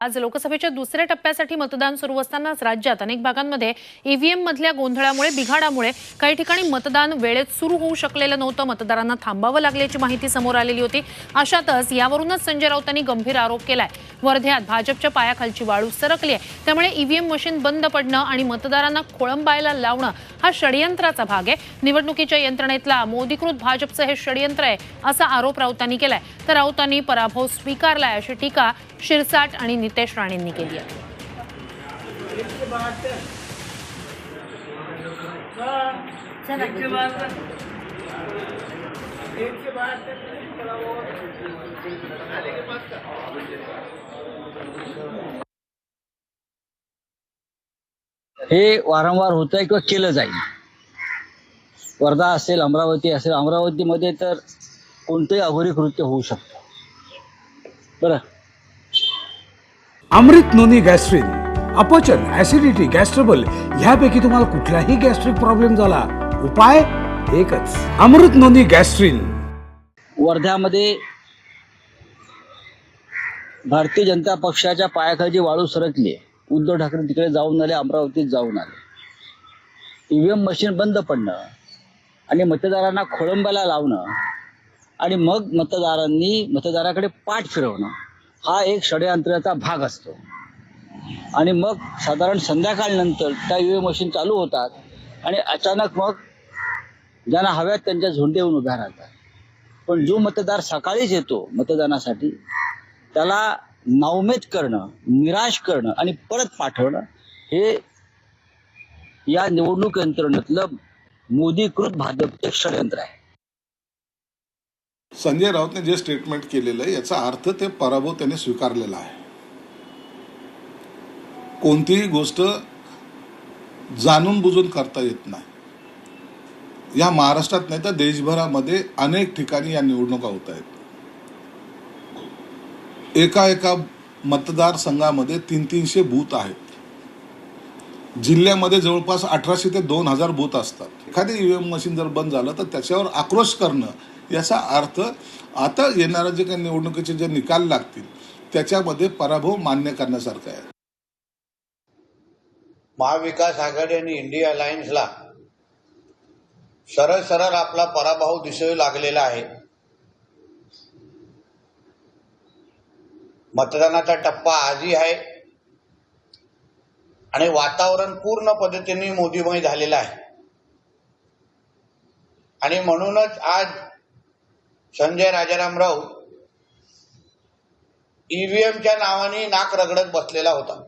आज लोकसभेच्या दुसऱ्या टप्प्यासाठी मतदान सुरू असतानाच राज्यात अनेक भागांमध्ये ईव्हीएम मधल्या गोंधळामुळे बिघाडामुळे काही ठिकाणी मतदान वेळेत सुरू होऊ शकलेलं नव्हतं. मतदारांना थांबावं लागल्याची माहिती समोर आलेली होती. अशातच यावरूनच संजय राऊतांनी गंभीर आरोप केलाय. वर्ध्यात भाजपच्या पायाखालची वाळू सरकली आहे. त्यामुळे ईव्हीएम मशीन बंद पडणं आणि मतदारांना खोळंबायला लावणं हा षडयंत्राचा भाग आहे. निवडणुकीच्या यंत्रणेतला मोदीकृत भाजपचं हे षडयंत्र आहे असा आरोप राऊतांनी केलाय. तर राऊतांनी पराभव स्वीकारलाय अशी टीका शिरसाट आणि नितेश राणेंनी केली आहे. हे वारंवार होत आहे किंवा केलं जाईल? वर्धा असेल अमरावती असेल अमरावतीमध्ये तर कोणतंही अघोरी कृत्य होऊ शकतं. बरं. अमृत नोनी गॅस्ट्रिन अपचन ऍसिडिटी गॅस्ट्रबल ह्यापैकी तुम्हाला कुठलाही गॅस्ट्रिक प्रॉब्लेम झाला उपाय एकच अमृत नोनी गॅस्ट्रिन. वर्ध्यामध्ये भारतीय जनता पक्षाच्या पायाखाली वाळू सरकली. उद्धव ठाकरे तिकडे जाऊन आले अमरावतीत जाऊन आले. ईव्हीएम मशीन बंद पडणं आणि मतदारांना खोळंबाला लावणं आणि मग मतदारांनी मतदाराकडे पाठ फिरवणं. हा एक षडयंत्राचा भाग असतो. आणि मग साधारण संध्याकाळनंतर त्या ईव्हीएम मशीन चालू होतात आणि अचानक मग ज्यांना हव्यात त्यांच्या झोंडे येऊन उभ्या राहतात. पण जो मतदार सकाळीच येतो मतदानासाठी त्याला नावमेद करणं निराश करणं आणि परत पाठवणं हे या निवडणूक यंत्रणेतलं मोदीकृत भाजपचे षडयंत्र आहे. संजय राऊतने जे स्टेटमेंट केलेलं आहे याचा अर्थ ते पराभव त्याने स्वीकारलेला आहे. कोणतीही गोष्ट जाणून बुजून करता येत नाही. या महाराष्ट्रात नाही तर देशभरामध्ये अनेक ठिकाणी या निवडणुका होत आहेत. एका एका मतदारसंघामध्ये तीन तीनशे बूथ आहेत. जिल्ह्यामध्ये जवळपास अठराशे ते दोन हजार बूथ असतात. एखादी ईव्हीएम मशीन जर बंद झालं तर त्याच्यावर आक्रोश करणं याचा अर्थ आता येणाऱ्या जे काही निवडणुकीचे जे निकाल लागतील त्याच्यामध्ये पराभव मान्य करण्यासारखा आहे. महाविकास आघाडी आणि इंडिया अलायन्सला सरळ सरळ आपला पराभव दिसू लागलेला आहे. मतदानाचा टप्पा आजही आहे. आणि वातावरण पूर्ण पद्धतीने मोदीमय झालेलं आहे. आणि म्हणूनच आज संजय राजाराम राऊत ईव्हीएमच्या नावाने नाक रगडत बसलेला होता.